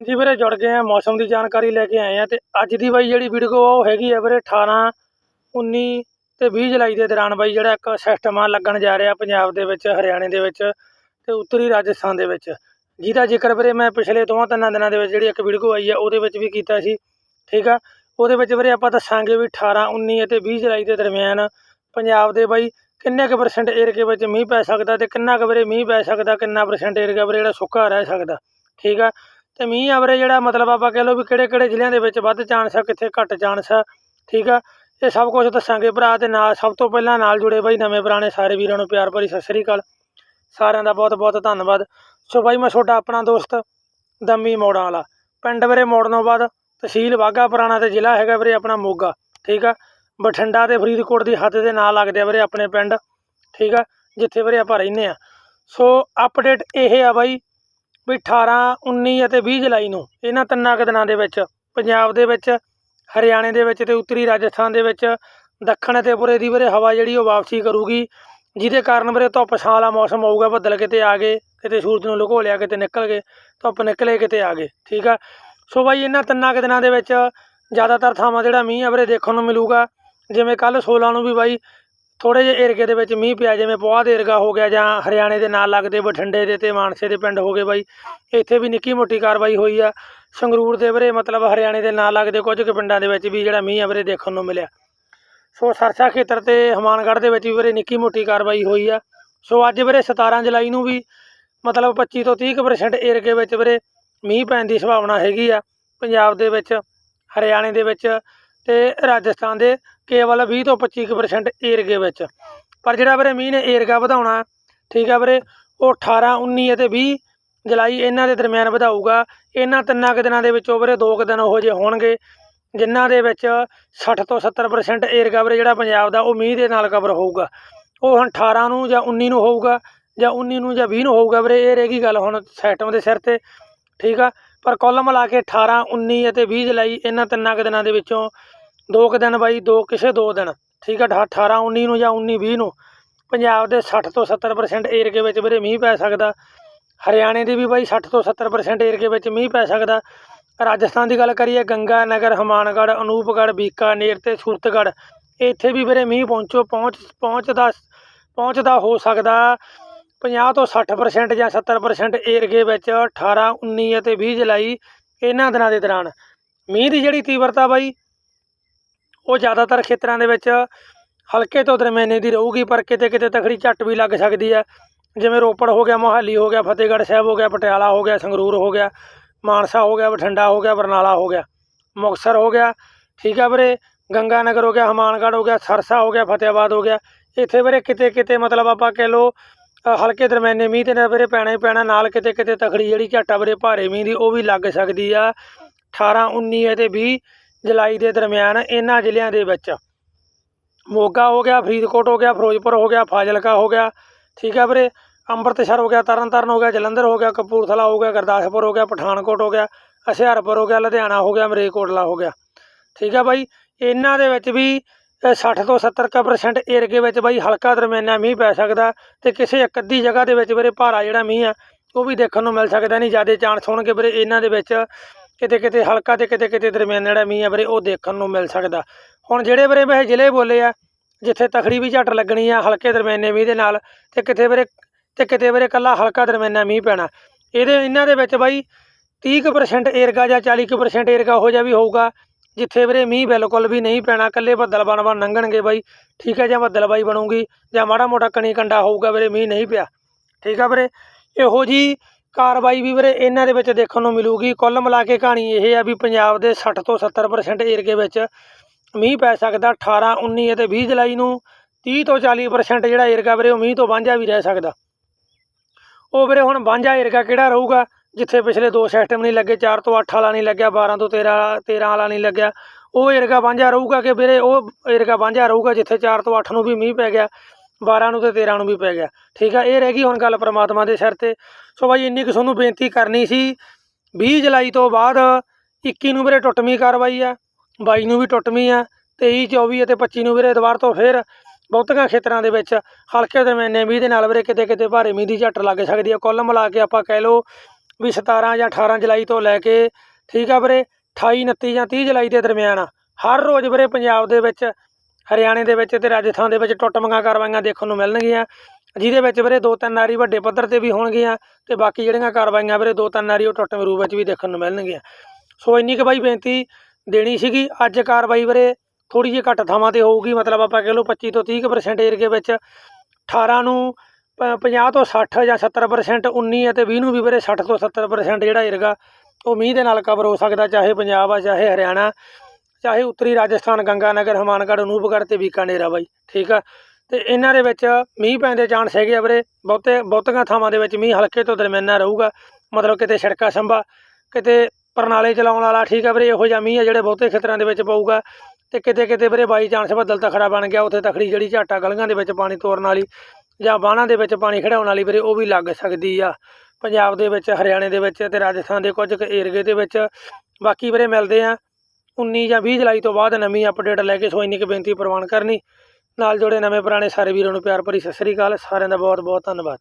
ਜੀ ਵੀਰੇ ਜੁੜ ਗਏ ਆ, ਮੌਸਮ ਦੀ ਜਾਣਕਾਰੀ ਲੈ ਕੇ ਆਏ ਆ ਤੇ ਅੱਜ ਦੀ ਬਾਈ ਜਿਹੜੀ ਵੀਡੀਓ ਉਹ ਹੈਗੀ ਆ ਵੀਰੇ 18 19 ਤੇ 20 ਜੁਲਾਈ ਦੇ ਦੌਰਾਨ ਬਾਈ ਜਿਹੜਾ ਇੱਕ ਸਿਸਟਮ ਆ ਲੱਗਣ ਜਾ ਰਿਹਾ ਪੰਜਾਬ ਦੇ ਵਿੱਚ, ਹਰਿਆਣੇ ਦੇ ਵਿੱਚ ਤੇ ਉੱਤਰੀ ਰਾਜਸਥਾਨ ਦੇ ਵਿੱਚ। ਜਿਹਦਾ ਜ਼ਿਕਰ ਵੀਰੇ ਮੈਂ ਪਿਛਲੇ ਦੋਵਾਂ ਤਿੰਨਾਂ ਦਿਨਾਂ ਦੇ ਵਿੱਚ ਜਿਹੜੀ ਇੱਕ ਵੀਡੀਓ ਆਈ ਆ, ਉਹਦੇ ਵਿੱਚ ਵੀ ਕੀਤਾ ਸੀ, ਠੀਕ ਆ? ਉਹਦੇ ਵਿੱਚ ਵੀਰੇ ਆਪਾਂ ਦੱਸਾਂਗੇ ਵੀ 18 19 ਅਤੇ 20 ਜੁਲਾਈ ਦੇ ਦਰਮਿਆਨ ਪੰਜਾਬ ਦੇ ਬਾਈ ਕਿੰਨੇ ਕੁ ਪਰਸੈਂਟ ਏਰੀਏ ਵਿੱਚ ਮੀਂਹ ਪੈ ਸਕਦਾ ਤੇ ਕਿੰਨਾ ਕੁ ਵੀਰੇ ਮੀਂਹ ਪੈ ਸਕਦਾ, ਕਿੰਨਾ ਪਰਸੈਂਟ ਏਰੀਆ ਵੀਰੇ ਜਿਹੜਾ ਸੁੱਕਾ ਰਹਿ ਸਕਦਾ, ਠੀਕ ਆ? ਤੇ ਮੀਂਹ ਆ ਵੀਰੇ ਜਿਹੜਾ ਮਤਲਬ ਆਪਾਂ ਕਹਿ ਲਓ ਵੀ ਕਿਹੜੇ ਕਿਹੜੇ ਜ਼ਿਲ੍ਹਿਆਂ ਦੇ ਵਿੱਚ ਵੱਧ ਚਾਂਸ ਆ, ਕਿੱਥੇ ਘੱਟ ਚਾਂਸ ਆ, ਠੀਕ ਆ? ਇਹ ਸਭ ਕੁਝ ਦੱਸਾਂਗੇ ਭਰਾ ਤੇ ਨਾਲ ਸਭ ਤੋਂ ਪਹਿਲਾਂ ਨਾਲ ਜੁੜੇ ਬਾਈ ਨਵੇਂ ਪੁਰਾਣੇ ਸਾਰੇ ਵੀਰਾਂ ਨੂੰ ਪਿਆਰ ਭਰੀ ਸਤਿ ਸ੍ਰੀ ਅਕਾਲ। ਸਾਰਿਆਂ ਦਾ ਬਹੁਤ ਬਹੁਤ ਧੰਨਵਾਦ। ਸੋ ਬਾਈ ਮੈਂ ਤੁਹਾਡਾ ਆਪਣਾ ਦੋਸਤ ਦੰਮੀ ਮੋੜਾਂ ਵਾਲਾ। ਪਿੰਡ ਵੀਰੇ ਮੋੜਨੋਂ ਬਾਅਦ ਤਹਿਸੀਲ ਵਾਘਾ ਪੁਰਾਣਾ ਤੇ ਜ਼ਿਲ੍ਹਾ ਹੈਗਾ ਵੀਰੇ ਆਪਣਾ ਮੋਗਾ, ਠੀਕ ਆ? ਬਠਿੰਡਾ ਤੇ ਫਰੀਦਕੋਟ ਦੀ ਹੱਦ ਦੇ ਨਾਲ ਲੱਗਦੇ ਆ ਵੀਰੇ ਆਪਣੇ ਪਿੰਡ, ਠੀਕ ਆ? ਜਿੱਥੇ ਵੀਰੇ ਆਪਾਂ ਰਹਿੰਦੇ ਆ। ਸੋ ਅਪਡੇਟ ਇਹ ਆ ਬਾਈ ਵੀ 18 19 ਅਤੇ 20 ਜੁਲਾਈ ਨੂੰ ਇਹਨਾਂ ਤਿੰਨਾਂ ਕੁ ਦਿਨਾਂ ਦੇ ਵਿੱਚ, ਪੰਜਾਬ ਦੇ ਵਿੱਚ, ਹਰਿਆਣੇ ਦੇ ਵਿੱਚ ਤੇ ਉੱਤਰੀ ਰਾਜਸਥਾਨ ਦੇ ਵਿੱਚ, ਦੱਖਣ ਅਤੇ ਪੁਰੇ ਦੀ ਵੀਰੇ ਹਵਾ ਜਿਹੜੀ ਉਹ ਵਾਪਸੀ ਕਰੂਗੀ, ਜਿਹਦੇ ਕਾਰਨ ਵੀਰੇ ਧੁੱਪ ਛਾਂ ਵਾਲਾ ਮੌਸਮ ਆਊਗਾ ਬੱਦਲ ਕਿਤੇ ਆ ਗਏ, ਕਿਤੇ ਸੂਰਜ ਨੂੰ ਲੁਕੋ ਲਿਆ ਕਿਤੇ ਨਿਕਲ ਗਏ, ਧੁੱਪ ਨਿਕਲੇ ਕਿਤੇ ਆ ਗਏ, ਠੀਕ ਆ? ਸੋ ਬਾਈ ਇਹਨਾਂ ਤਿੰਨਾਂ ਕੁ ਦਿਨਾਂ ਦੇ ਵਿੱਚ ਜ਼ਿਆਦਾਤਰ ਥਾਵਾਂ ਜਿਹੜਾ ਮੀਂਹ ਆ ਵੀਰੇ ਦੇਖਣ ਨੂੰ ਮਿਲੂਗਾ, ਜਿਵੇਂ ਕੱਲ 16 ਨੂੰ ਵੀ ਬਾਈ ਥੋੜੇ ਜਿਹੇ ਏਰੀਏ ਦੇ ਵਿੱਚ ਮੀਂਹ ਪਿਆ, ਜਿਵੇਂ ਪੋਹਾ ਦੇ ਏਰਗਾ ਹੋ ਗਿਆ ਜਾਂ ਹਰਿਆਣੇ ਦੇ ਨਾਲ ਲੱਗਦੇ ਬਠਿੰਡੇ ਦੇ ਤੇ ਮਾਨਸੇ ਦੇ ਪਿੰਡ ਹੋ ਗਏ ਬਾਈ। ਇੱਥੇ ਵੀ ਨਿੱਕੀ ਮੋਟੀ ਕਾਰਵਾਈ ਹੋਈ ਆ। ਸੰਗਰੂਰ ਦੇ ਵੀਰੇ ਮਤਲਬ ਹਰਿਆਣੇ ਦੇ ਨਾਲ ਲੱਗਦੇ ਕੁਝ ਕੁ ਪਿੰਡਾਂ ਦੇ ਵਿੱਚ ਵੀ ਜਿਹੜਾ ਮੀਂਹ ਆ ਵੀਰੇ ਦੇਖਣ ਨੂੰ ਮਿਲਿਆ। ਸੋ ਸਰਸਾ ਖੇਤਰ ਤੇ ਹਮਾਨਗੜ੍ਹ ਦੇ ਵਿੱਚ ਵੀ ਵੀਰੇ ਨਿੱਕੀ ਮੋਟੀ ਕਾਰਵਾਈ ਹੋਈ ਆ। ਸੋ ਅੱਜ ਵੀਰੇ 17 ਜੁਲਾਈ ਨੂੰ ਵੀ ਮਤਲਬ 25 ਤੋਂ 30% ਏਰੀਏ ਵਿੱਚ ਵੀਰੇ ਮੀਂਹ ਪੈਣ ਦੀ ਸੰਭਾਵਨਾ ਹੈਗੀ ਆ। ਪੰਜਾਬ ਦੇ ਵਿੱਚ, ਹਰਿਆਣੇ ਦੇ ਵਿੱਚ ਤੇ ਰਾਜਸਥਾਨ ਦੇ ਕੇਵਲ 20 ਤੋਂ 25% ਏਰਗੇ ਵਿੱਚ। ਪਰ ਜਿਹੜਾ ਵੀਰੇ ਮੀਂਹ ਨੇ ਏਰੀਆ ਵਧਾਉਣਾ, ਠੀਕ ਆ ਵੀਰੇ, ਉਹ 18 19 ਅਤੇ 20 ਜੁਲਾਈ ਇਹਨਾਂ ਦੇ ਦਰਮਿਆਨ ਵਧਾਊਗਾ। ਇਹਨਾਂ ਤਿੰਨਾਂ ਕੁ ਦਿਨਾਂ ਦੇ ਵਿੱਚੋਂ ਵੀਰੇ ਦੋ ਕੁ ਦਿਨ ਉਹੋ ਜਿਹੇ ਹੋਣਗੇ, ਜਿਨ੍ਹਾਂ ਦੇ ਵਿੱਚ 60 ਤੋਂ 70% ਏਰੀਆ ਵੀਰੇ ਜਿਹੜਾ ਪੰਜਾਬ ਦਾ, ਉਹ ਮੀਂਹ ਦੇ ਨਾਲ ਕਵਰ ਹੋਊਗਾ। ਉਹ ਹੁਣ 18 ਨੂੰ ਜਾਂ 19 ਨੂੰ ਹੋਊਗਾ, ਜਾਂ 19 ਨੂੰ ਜਾਂ 20 ਨੂੰ ਹੋਊਗਾ ਵੀਰੇ, ਇਹ ਰਹੇਗੀ ਗੱਲ ਹੁਣ ਸੈਟਮ ਦੇ ਸਿਰ ਤੇ, ਠੀਕ ਆ? ਪਰ ਕੁੱਲ ਮਿਲਾ ਕੇ 18 19 ਅਤੇ 20 ਜੁਲਾਈ ਇਹਨਾਂ ਤਿੰਨਾਂ ਕੁ ਦਿਨਾਂ ਦੇ ਵਿੱਚੋਂ ਦੋ ਕੁ ਦਿਨ ਬਾਈ, ਦੋ ਕਿਸੇ ਦੋ ਦਿਨ, ਠੀਕ ਆ ਅਠਾ- 18 19 ਨੂੰ ਜਾਂ 19 20 ਨੂੰ, ਪੰਜਾਬ ਦੇ 60 ਤੋਂ 70% ਏਰੀਏ ਵਿੱਚ ਵੀਰੇ ਮੀਂਹ ਪੈ ਸਕਦਾ, ਹਰਿਆਣੇ ਦੇ ਵੀ ਬਾਈ 60 ਤੋਂ 70% ਏਰੀਏ ਵਿੱਚ ਮੀਂਹ ਪੈ ਸਕਦਾ, ਰਾਜਸਥਾਨ ਦੀ ਗੱਲ ਕਰੀਏ, ਗੰਗਾ ਨਗਰ, ਹਮਾਨਗੜ੍ਹ, ਅਨੂਪਗੜ੍ਹ ਬੀਕਾਨੇਰ ਤੇ ਸੂਰਤਗੜ੍ਹ, ਇੱਥੇ ਵੀ ਵੀਰੇ ਮੀਂਹ ਪਹੁੰਚੋ, ਪਹੁੰਚ, ਪਹੁੰਚਦਾ ਪਹੁੰਚਦਾ ਹੋ ਸਕਦਾ 50 ਤੋਂ 60% ਜਾਂ 70% ਏਰੀਏ ਵਿੱਚ 18 19 ਅਤੇ 20 ਜੁਲਾਈ ਇਹਨਾਂ ਦਿਨਾਂ ਦੇ ਦੌਰਾਨ। ਮੀਂਹ ਦੀ ਜਿਹੜੀ ਤੀਵਰਤਾ ਬਾਈ ਉਹ ਜ਼ਿਆਦਾਤਰ ਖੇਤਰਾਂ ਦੇ ਵਿੱਚ ਹਲਕੇ ਤੋਂ ਦਰਮਿਆਨੇ ਦੀ ਰਹੂਗੀ ਪਰ ਕਿਤੇ ਕਿਤੇ ਤਖੜੀ ਝੱਟ ਵੀ ਲੱਗ ਸਕਦੀ ਹੈ ਜਿਵੇਂ ਰੋਪੜ ਹੋ ਗਿਆ ਮੋਹਾਲੀ ਹੋ ਗਿਆ ਫਤਿਹਗੜ੍ਹ ਸਾਹਿਬ ਹੋ ਗਿਆ ਪਟਿਆਲਾ ਹੋ ਗਿਆ ਸੰਗਰੂਰ ਹੋ ਗਿਆ ਮਾਨਸਾ ਹੋ ਗਿਆ ਬਠਿੰਡਾ ਹੋ ਗਿਆ ਬਰਨਾਲਾ ਹੋ ਗਿਆ ਮੁਕਤਸਰ ਹੋ ਗਿਆ ਠੀਕ ਆ ਵੀਰੇ ਗੰਗਾ ਨਗਰ ਹੋ ਗਿਆ ਹਮਾਨਗੜ੍ਹ ਹੋ ਗਿਆ ਸਰਸਾ ਹੋ ਗਿਆ ਫਤਿਆਬਾਦ ਹੋ ਗਿਆ ਇੱਥੇ ਵੀਰੇ ਕਿਤੇ ਕਿਤੇ ਮਤਲਬ ਆਪਾਂ ਕਹਿ ਲਓ ਹਲਕੇ ਦਰਮਿਆਨੇ ਮੀਂਹ ਤੇ ਨਾ ਵੀਰੇ ਪੈਣਾ ਹੀ ਪੈਣਾ ਨਾਲ ਕਿਤੇ ਕਿਤੇ ਤਖੜੀ ਜਿਹੜੀ ਝੱਟਾ ਵੀਰੇ ਭਾਰੇ ਮੀਂਹ ਦੀ ਉਹ ਵੀ ਲੱਗ ਸਕਦੀ ਆ 18 19 ਅਤੇ 20 ਜੁਲਾਈ ਦੇ ਦਰਮਿਆਨ ਇਹਨਾਂ ਜ਼ਿਲ੍ਹਿਆਂ ਦੇ ਵਿੱਚ ਮੋਗਾ ਹੋ ਗਿਆ ਫਰੀਦਕੋਟ ਹੋ ਗਿਆ ਫਿਰੋਜ਼ਪੁਰ ਹੋ ਗਿਆ ਫਾਜ਼ਿਲਕਾ ਹੋ ਗਿਆ ਠੀਕ ਹੈ ਵੀਰੇ ਅੰਮ੍ਰਿਤਸਰ ਹੋ ਗਿਆ ਤਰਨਤਾਰਨ ਹੋ ਗਿਆ ਜਲੰਧਰ ਹੋ ਗਿਆ ਕਪੂਰਥਲਾ ਹੋ ਗਿਆ ਗੁਰਦਾਸਪੁਰ ਹੋ ਗਿਆ ਪਠਾਨਕੋਟ ਹੋ ਗਿਆ ਹੁਸ਼ਿਆਰਪੁਰ ਹੋ ਗਿਆ ਲੁਧਿਆਣਾ ਹੋ ਗਿਆ ਮਰੇਕੋਟਲਾ ਹੋ ਗਿਆ ਠੀਕ ਹੈ ਬਾਈ ਇਹਨਾਂ ਦੇ ਵਿੱਚ ਵੀ ਅ, 60 ਤੋਂ 70 ਪਰਸੈਂਟ ਏਰੀਏ ਵਿੱਚ ਬਾਈ ਹਲਕਾ ਦਰਮਿਆਨਾ ਮੀਂਹ ਪੈ ਸਕਦਾ ਤੇ ਕਿਸੇ ਇੱਕ ਅੱਧੀ ਜਗ੍ਹਾ ਦੇ ਵਿੱਚ ਵੀਰੇ ਭਾਰਾ ਜਿਹੜਾ ਮੀਂਹ ਆ ਉਹ ਵੀ ਦੇਖਣ ਨੂੰ ਮਿਲ ਸਕਦਾ ਨਹੀਂ ਜ਼ਿਆਦਾ ਚਾਂਸ ਹੋਣਗੇ ਵੀਰੇ ਇਹਨਾਂ ਦੇ ਵਿੱਚ ਕਿਤੇ ਕਿਤੇ ਹਲਕਾ ਤੇ ਕਿਤੇ ਕਿਤੇ ਦਰਮਿਆਨਾ ਜਿਹੜਾ ਮੀਂਹ ਆ ਵੀਰੇ, ਉਹ ਦੇਖਣ ਨੂੰ ਮਿਲ ਸਕਦਾ। ਹੁਣ ਜਿਹੜੇ ਵੀਰੇ ਮੈਂ ਜ਼ਿਲ੍ਹੇ ਬੋਲੇ ਆ, ਜਿੱਥੇ ਤਖੜੀ ਵੀ ਝੱਟ ਲੱਗਣੀ ਆ, ਹਲਕੇ ਦਰਮਿਆਨੇ ਮੀਂਹ ਦੇ ਨਾਲ, ਤੇ ਕਿਤੇ ਵੀਰੇ, ਤੇ ਕਿਤੇ ਵੀਰੇ ਕੱਲਾ ਹਲਕਾ ਦਰਮਿਆਨਾ ਮੀਂਹ ਪੈਣਾ। ਇਹਦੇ, ਇਹਨਾਂ ਦੇ ਵਿੱਚ ਬਾਈ 30% ਏਰਗਾ ਜਾਂ 40% ਏਰਗਾ ਹੋ ਜਾ ਵੀ ਹੋਊਗਾ, ਜਿੱਥੇ ਵੀਰੇ ਮੀਂਹ ਬਿਲਕੁਲ ਵੀ ਨਹੀਂ ਪੈਣਾ। ਕੱਲੇ ਬੱਦਲ ਬਣ ਬਣ ਲੰਘਣਗੇ ਬਾਈ, ਠੀਕ ਹੈ, ਜਾਂ ਬੱਦਲ ਬਾਈ ਬਣੂਗੀ, ਜਾਂ ਮਾੜਾ ਮੋਟਾ ਕਣੀ ਕੰਡਾ ਹੋਊਗਾ ਵੀਰੇ, ਮੀਂਹ ਨਹੀਂ ਪਿਆ। ਠੀਕ ਆ ਵੀਰੇ, ਇਹੋ ਜੀ ਕਾਰਵਾਈ ਵੀ ਵੀਰੇ ਇਹਨਾਂ ਦੇ ਵਿੱਚ ਦੇਖਣ ਨੂੰ ਮਿਲੂਗੀ। ਕੁੱਲ ਮਿਲਾ ਕੇ ਕਹਾਣੀ ਇਹ ਆ ਵੀ ਪੰਜਾਬ ਦੇ 60 ਤੋਂ 70% ਏਰੀਏ ਵਿੱਚ ਮੀਂਹ ਪੈ ਸਕਦਾ 18 19 ਅਤੇ 20 ਜੁਲਾਈ ਨੂੰ 30 ਤੋਂ 40% ਜਿਹੜਾ ਏਰੀਆ ਵੀਰੇ ਉਹ ਮੀਂਹ ਤੋਂ ਵਾਂਝਾ ਵੀ ਰਹਿ ਸਕਦਾ। ਉਹ ਵੀਰੇ ਹੁਣ ਵਾਂਝਾ ਏਰੀਆ ਕਿਹੜਾ ਰਹੂਗਾ? ਜਿੱਥੇ ਪਿਛਲੇ ਦੋ ਸਿਸਟਮ ਨਹੀਂ ਲੱਗੇ 4 ਤੋਂ 8 ਵਾਲਾ ਨਹੀਂ ਲੱਗਿਆ 12 ਤੋਂ 13 13 ਵਾਲਾ ਨਹੀਂ ਲੱਗਿਆ। ਉਹ ਏਰੀਆ ਵਾਂਝਾ ਰਹੂਗਾ ਕਿ ਵੀਰੇ ਉਹ ਏਰੀਆ ਵਾਂਝਾ ਰਹੂਗਾ ਜਿੱਥੇ 4 ਤੋਂ 8 ਨੂੰ ਵੀ ਮੀਂਹ ਪੈ ਗਿਆ। 12 ਨੂੰ ਤੇ 13 ਨੂੰ ਵੀ ਪੈ ਗਿਆ। ਠੀਕ ਆ, ਇਹ ਰਹਿ ਗਈ ਹੁਣ ਗੱਲ ਪ੍ਰਮਾਤਮਾ ਦੇ ਸਿਰ ਤੇ। ਸੋ ਬਾਈ, ਇੰਨੀ ਕੁ ਤੁਹਾਨੂੰ ਬੇਨਤੀ ਕਰਨੀ ਸੀ 20 ਜੁਲਾਈ ਤੋਂ ਬਾਅਦ 21 ਨੂੰ ਵੀਰੇ ਟੁੱਟਵੀਂ ਕਾਰਵਾਈ ਆ 22 ਨੂੰ ਵੀ ਟੁੱਟਵੀਂ ਆ 23 24 ਅਤੇ 25 ਨੂੰ ਵੀਰੇ ਦੁਬਾਰ ਤੋਂ ਫੇਰ ਬਹੁਤੀਆਂ ਖੇਤਰਾਂ ਦੇ ਵਿੱਚ ਹਲਕੇ ਦਰਮਿਆਨੇ ਮੀਂਹ ਦੇ ਨਾਲ ਵੀਰੇ ਕਿਤੇ ਕਿਤੇ ਭਾਰੇ ਮੀਂਹ ਦੀ ਝੱਟ ਲੱਗ ਸਕਦੀ ਹੈ ਕੁੱਲ ਮਿਲਾ ਕੇ ਆਪਾਂ ਕਹਿ ਲਓ ਵੀ 17 ਜਾਂ 18 ਜੁਲਾਈ ਤੋਂ ਲੈ ਕੇ, ਠੀਕ ਆ ਵੀਰੇ 28 29 ਜਾਂ 30 ਜੁਲਾਈ ਦੇ ਦਰਮਿਆਨ ਹਰ ਰੋਜ਼ ਵੀਰੇ ਪੰਜਾਬ ਦੇ ਵਿੱਚ ਹਰਿਆਣੇ ਦੇ ਵਿੱਚ ਤੇ ਰਾਜਸਥਾਨ ਦੇ ਵਿੱਚ ਟੁੱਟਮੀਆਂ ਕਾਰਵਾਈਆਂ ਦੇਖਣ ਨੂੰ ਮਿਲਣਗੀਆਂ। ਜਿਹਦੇ ਵਿੱਚ ਵੀਰੇ ਦੋ ਤਿੰਨ ਨਾਰੀ ਵੱਡੇ ਪੱਧਰ ਤੇ ਵੀ ਹੋਣਗੀਆਂ ਤੇ ਬਾਕੀ ਜਿਹੜੀਆਂ ਕਾਰਵਾਈਆਂ ਵੀਰੇ ਦੋ ਤਿੰਨ ਨਾਰੀ ਉਹ ਟੁੱਟਵੇਂ ਰੂਪ ਵਿੱਚ ਵੀ ਦੇਖਣ ਨੂੰ ਮਿਲਣਗੀਆਂ। ਸੋ ਇੰਨੀ ਕੁ ਬਾਈ ਬੇਨਤੀ ਦੇਣੀ ਸੀਗੀ। ਅੱਜ ਕਾਰਵਾਈ ਵੀਰੇ ਥੋੜੀ ਜਿਹੀ ਘੱਟ ਥਾਵਾਂ ਤੇ ਹੋਊਗੀ। ਮਤਲਬ ਆਪਾਂ ਕਹਿ ਲਓ 25 ਤੋਂ 30% ਏਰੀਏ ਵਿੱਚ 18 ਨੂੰ ਪ- 50 ਤੋਂ 60 ਜਾਂ 70% 19 ਅਤੇ 20 ਨੂੰ ਵੀ ਵੀਰੇ 60 ਤੋਂ 70% ਜਿਹੜਾ ਏਰਗਾ ਉਹ ਮੀਂਹ ਦੇ ਨਾਲ ਕਵਰ ਹੋ ਸਕਦਾ, ਚਾਹੇ ਪੰਜਾਬ ਆ, ਚਾਹੇ ਹਰਿਆਣਾ। ਚਾਹੇ ਉੱਤਰੀ ਰਾਜਸਥਾਨ, ਗੰਗਾਨਗਰ, ਹਮਾਨਗੜ੍ਹ, ਅਨੂਪਗੜ੍ਹ ਤੇ ਬੀਕਾਨੇਰ ਆ ਬਾਈ, ਠੀਕ ਆ? ਤੇ ਇਹਨਾਂ ਦੇ ਵਿੱਚ ਮੀਂਹ ਪੈਣ ਦੇ ਚਾਂਸ ਹੈਗੇ ਆ ਵੀਰੇ, ਬਹੁਤੇ, ਬਹੁਤੀਆਂ ਥਾਵਾਂ ਦੇ ਵਿੱਚ ਮੀਂਹ ਹਲਕੇ ਤੋਂ ਦਰਮਿਆਨਾ ਰਹੂਗਾ, ਮਤਲਬ ਕਿਤੇ ਸੜਕਾ ਸੰਭਾ, ਕਿਤੇ ਪਰਨਾਲੇ ਚਲਾਉਣ ਵਾਲਾ ਠੀਕ ਆ ਵੀਰੇ, ਇਹੋ ਜਿਹਾ ਮੀਂਹ ਆ ਜਿਹੜੇ ਬਹੁਤੇ ਖੇਤਰਾਂ ਦੇ ਵਿੱਚ ਪਊਗਾ, ਤੇ ਕਿਤੇ ਕਿਤੇ ਵੀਰੇ ਬਾਈ ਚਾਂਸ ਬੱਦਲ ਤਖੜਾ ਬਣ ਗਿਆ, ਉੱਥੇ ਤਖੜੀ ਜਿਹੜੀ ਝਾਟਾ ਗਲੀਆਂ ਦੇ ਵਿੱਚ ਪਾਣੀ ਤੋਰਨ ਵਾਲੀ ਜਾਂ ਬਾਣਾ ਦੇ ਵਿੱਚ ਪਾਣੀ ਖੜਾਉਣ ਵਾਲੀ ਵੀਰੇ, ਉਹ ਵੀ ਲੱਗ ਸਕਦੀ ਆ। ਪੰਜਾਬ ਦੇ ਵਿੱਚ, ਹਰਿਆਣੇ ਦੇ ਵਿੱਚ ਤੇ ਰਾਜਸਥਾਨ ਦੇ ਕੁਝ ਕੁ ਏਰੀਏ ਦੇ ਵਿੱਚ ਬਾਕੀ ਵੀਰੇ ਮਿਲਦੇ ਆ। 19 ਜਾਂ 20 ਜੁਲਾਈ ਤੋਂ ਬਾਅਦ ਨਵੀਂ ਅਪਡੇਟ ਲੈ ਕੇ ਸੋ ਇੰਨੀ ਕੁ ਬੇਨਤੀ ਪ੍ਰਵਾਨ ਕਰਨੀ। ਨਾਲ ਜੁੜੇ ਨਵੇਂ ਪੁਰਾਣੇ ਸਾਰੇ ਵੀਰਾਂ ਨੂੰ ਪਿਆਰ ਭਰੀ ਸਤਿ ਸ੍ਰੀ ਅਕਾਲ। ਸਾਰਿਆਂ ਦਾ ਬਹੁਤ ਬਹੁਤ ਧੰਨਵਾਦ।